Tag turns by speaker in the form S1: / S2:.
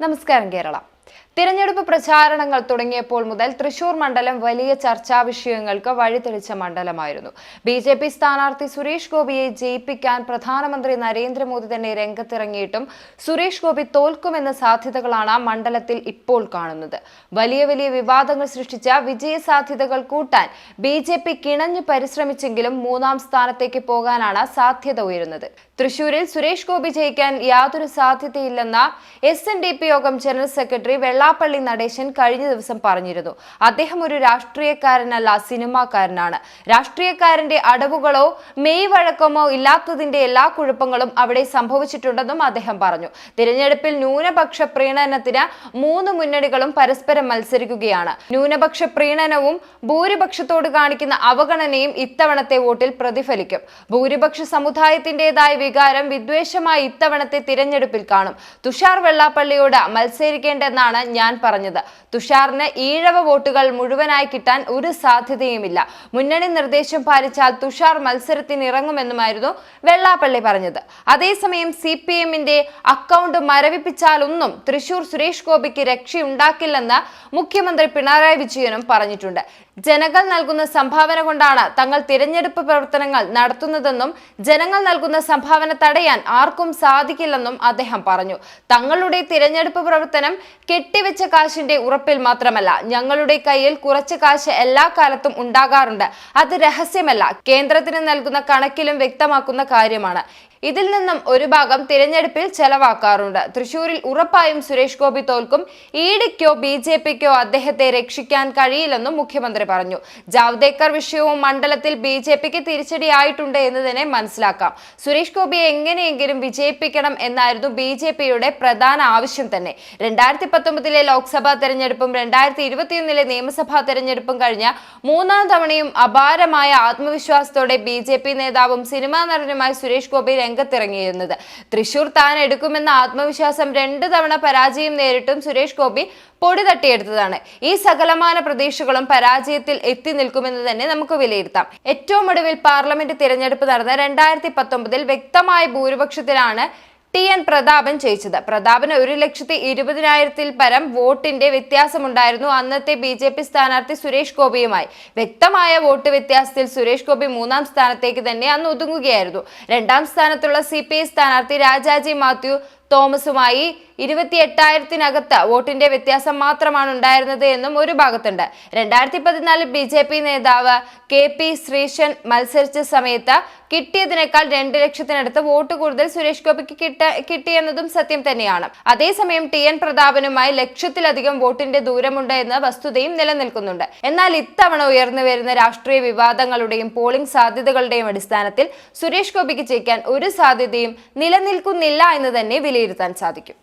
S1: നമസ്കാരം കേരള. തിരഞ്ഞെടുപ്പ് പ്രചാരണങ്ങൾ തുടങ്ങിയപ്പോൾ മുതൽ തൃശൂർ മണ്ഡലം വലിയ ചർച്ചാ വിഷയങ്ങൾക്ക് വഴിതെളിച്ച മണ്ഡലമായിരുന്നു. ബി ജെ പി സ്ഥാനാർത്ഥി സുരേഷ് ഗോപിയെ ജയിപ്പിക്കാൻ പ്രധാനമന്ത്രി നരേന്ദ്രമോദി തന്നെ രംഗത്തിറങ്ങിയിട്ടും സുരേഷ് ഗോപി തോൽക്കുമെന്ന സാധ്യതകളാണ് മണ്ഡലത്തിൽ ഇപ്പോൾ കാണുന്നത്. വലിയ വലിയ വിവാദങ്ങൾ സൃഷ്ടിച്ച വിജയ സാധ്യതകൾ കൂട്ടാൻ ബി ജെ പി കിണഞ്ഞു പരിശ്രമിച്ചെങ്കിലും മൂന്നാം സ്ഥാനത്തേക്ക് പോകാനാണ് സാധ്യത ഉയരുന്നത്. തൃശൂരിൽ സുരേഷ് ഗോപി ജയിക്കാൻ യാതൊരു സാധ്യതയില്ലെന്ന എസ് എൻ ഡി പി യോഗം ജനറൽ സെക്രട്ടറി വെള്ളാപ്പള്ളി നടേശൻ കഴിഞ്ഞ ദിവസം പറഞ്ഞിരുന്നു. അദ്ദേഹം ഒരു രാഷ്ട്രീയക്കാരനല്ല സിനിമാക്കാരനാണ്. രാഷ്ട്രീയക്കാരന്റെ അടവുകളോ മെയ് വഴക്കമോ ഇല്ലാത്തതിന്റെ എല്ലാ കുഴപ്പങ്ങളും അവിടെ സംഭവിച്ചിട്ടുണ്ടെന്നും അദ്ദേഹം പറഞ്ഞു. തിരഞ്ഞെടുപ്പിൽ ന്യൂനപക്ഷ പ്രീണനത്തിന് മൂന്ന് മുന്നണികളും പരസ്പരം മത്സരിക്കുകയാണ്. ന്യൂനപക്ഷ പ്രീണനവും ഭൂരിപക്ഷത്തോട് കാണിക്കുന്ന അവഗണനയും ഇത്തവണത്തെ വോട്ടിൽ പ്രതിഫലിക്കും. ഭൂരിപക്ഷ സമുദായത്തിന്റേതായ വികാരം വിദ്വേഷമായി ഇത്തവണത്തെ തിരഞ്ഞെടുപ്പിൽ കാണും. തുഷാർ വെള്ളാപ്പള്ളിയോട് മത്സരിക്കേണ്ടെന്നാണ് ഞാൻ പറഞ്ഞത്. തുഷാറിന് ഈഴവ വോട്ടുകൾ മുഴുവനായി കിട്ടാൻ ഒരു സാധ്യതയുമില്ല. മുന്നണി നിർദ്ദേശം പാലിച്ചാൽ തുഷാർ മത്സരത്തിന് ഇറങ്ങുമെന്നുമായിരുന്നു വെള്ളാപ്പള്ളി പറഞ്ഞത്. അതേസമയം സി പി എമ്മിന്റെ അക്കൗണ്ട് മരവിപ്പിച്ചാലൊന്നും തൃശൂർ സുരേഷ് ഗോപിക്ക് രക്ഷയുണ്ടാക്കില്ലെന്ന് മുഖ്യമന്ത്രി പിണറായി വിജയനും പറഞ്ഞിട്ടുണ്ട്. ജനങ്ങൾ നൽകുന്ന സംഭാവന കൊണ്ടാണ് തങ്ങൾ തിരഞ്ഞെടുപ്പ് പ്രവർത്തനങ്ങൾ നടത്തുന്നതെന്നും ജനങ്ങൾ നൽകുന്ന സംഭാവന തടയാൻ ആർക്കും സാധിക്കില്ലെന്നും അദ്ദേഹം പറഞ്ഞു. തങ്ങളുടെ തിരഞ്ഞെടുപ്പ് പ്രവർത്തനം കെട്ടിവെച്ച കാശിന്റെ ഉറപ്പിൽ മാത്രമല്ല ഞങ്ങളുടെ കയ്യിൽ കുറച്ച് കാശ് എല്ലാ കാലത്തും ഉണ്ടാകാറുണ്ട്. അത് രഹസ്യമല്ല കേന്ദ്രത്തിന് നൽകുന്ന കണക്കിലും വ്യക്തമാക്കുന്ന കാര്യമാണ്. ഇതിൽ നിന്നും ഒരു ഭാഗം തിരഞ്ഞെടുപ്പിൽ ചെലവാക്കാറുണ്ട്. തൃശൂരിൽ ഉറപ്പായും സുരേഷ് ഗോപി തോൽക്കും ഇഡിക്കോ ബി ജെ പിക്കോ അദ്ദേഹത്തെ രക്ഷിക്കാൻ കഴിയില്ലെന്നും മുഖ്യമന്ത്രി പറഞ്ഞു. ജാവ്ദേക്കർ വിഷയവും മണ്ഡലത്തിൽ ബി ജെ പിക്ക് തിരിച്ചടിയായിട്ടുണ്ട് എന്ന് തന്നെ മനസ്സിലാക്കാം. സുരേഷ് ഗോപിയെ എങ്ങനെയെങ്കിലും വിജയിപ്പിക്കണം എന്നായിരുന്നു ബി ജെ പിയുടെ പ്രധാന ആവശ്യം തന്നെ. രണ്ടായിരത്തി പത്തൊമ്പതിലെ ലോക്സഭാ തെരഞ്ഞെടുപ്പും രണ്ടായിരത്തി ഇരുപത്തിയൊന്നിലെ നിയമസഭാ തെരഞ്ഞെടുപ്പും കഴിഞ്ഞ മൂന്നാം തവണയും അപാരമായ ആത്മവിശ്വാസത്തോടെ ബി ജെ പി നേതാവും സിനിമാ നടനുമായി സുരേഷ് ഗോപി രംഗത്തിറങ്ങിയിരുന്നത്. തൃശൂർ താൻ എടുക്കുമെന്ന ആത്മവിശ്വാസം രണ്ട് തവണ പരാജയം നേരിട്ടും സുരേഷ് ഗോപി പൊടി തട്ടിയെടുത്തതാണ്. ഈ സകലമാന പ്രതീക്ഷകളും പരാജയത്തിൽ എത്തി നിൽക്കുമെന്ന് തന്നെ നമുക്ക് വിലയിരുത്താം. ഏറ്റവും ഒടുവിൽ പാർലമെന്റ് തിരഞ്ഞെടുപ്പ് നടന്ന രണ്ടായിരത്തി പത്തൊമ്പതിൽ വ്യക്തമായ ഭൂരിപക്ഷത്തിലാണ് ടി എൻ പ്രതാപൻ ജയിച്ചത്. പ്രതാപന് ഒരു ലക്ഷത്തി ഇരുപതിനായിരത്തിൽ പരം വോട്ടിന്റെ വ്യത്യാസമുണ്ടായിരുന്നു അന്നത്തെ ബി ജെ പി സ്ഥാനാർത്ഥി സുരേഷ് ഗോപിയുമായി. വ്യക്തമായ വോട്ട് വ്യത്യാസത്തിൽ സുരേഷ് ഗോപി മൂന്നാം സ്ഥാനത്തേക്ക് തന്നെ അന്ന് ഒതുങ്ങുകയായിരുന്നു. രണ്ടാം സ്ഥാനത്തുള്ള സി പി ഐ സ്ഥാനാർത്ഥി രാജാജി മാത്യു തോമസുമായി ഇരുപത്തി എട്ടായിരത്തിനകത്ത് വോട്ടിന്റെ വ്യത്യാസം മാത്രമാണ് ഉണ്ടായിരുന്നത് എന്നും ഒരു ഭാഗത്തുണ്ട്. രണ്ടായിരത്തി പതിനാലിൽ ബി ജെ പി നേതാവ് കെ പി ശ്രീശൻ മത്സരിച്ച സമയത്ത് കിട്ടിയതിനേക്കാൾ രണ്ട് ലക്ഷത്തിനടുത്ത് വോട്ട് കൂടുതൽ സുരേഷ് ഗോപിക്ക് കിട്ട കിട്ടിയെന്നതും സത്യം തന്നെയാണ്. അതേസമയം ടി എൻ പ്രതാപനുമായി ലക്ഷത്തിലധികം വോട്ടിന്റെ ദൂരമുണ്ട് എന്ന വസ്തുതയും നിലനിൽക്കുന്നുണ്ട്. എന്നാൽ ഇത്തവണ ഉയർന്നു വരുന്ന രാഷ്ട്രീയ വിവാദങ്ങളുടെയും പോളിംഗ് സാധ്യതകളുടെയും അടിസ്ഥാനത്തിൽ സുരേഷ് ഗോപിക്ക് ജയിക്കാൻ ഒരു സാധ്യതയും നിലനിൽക്കുന്നില്ല എന്ന് തന്നെ വിലയിരുത്താൻ സാധിക്കും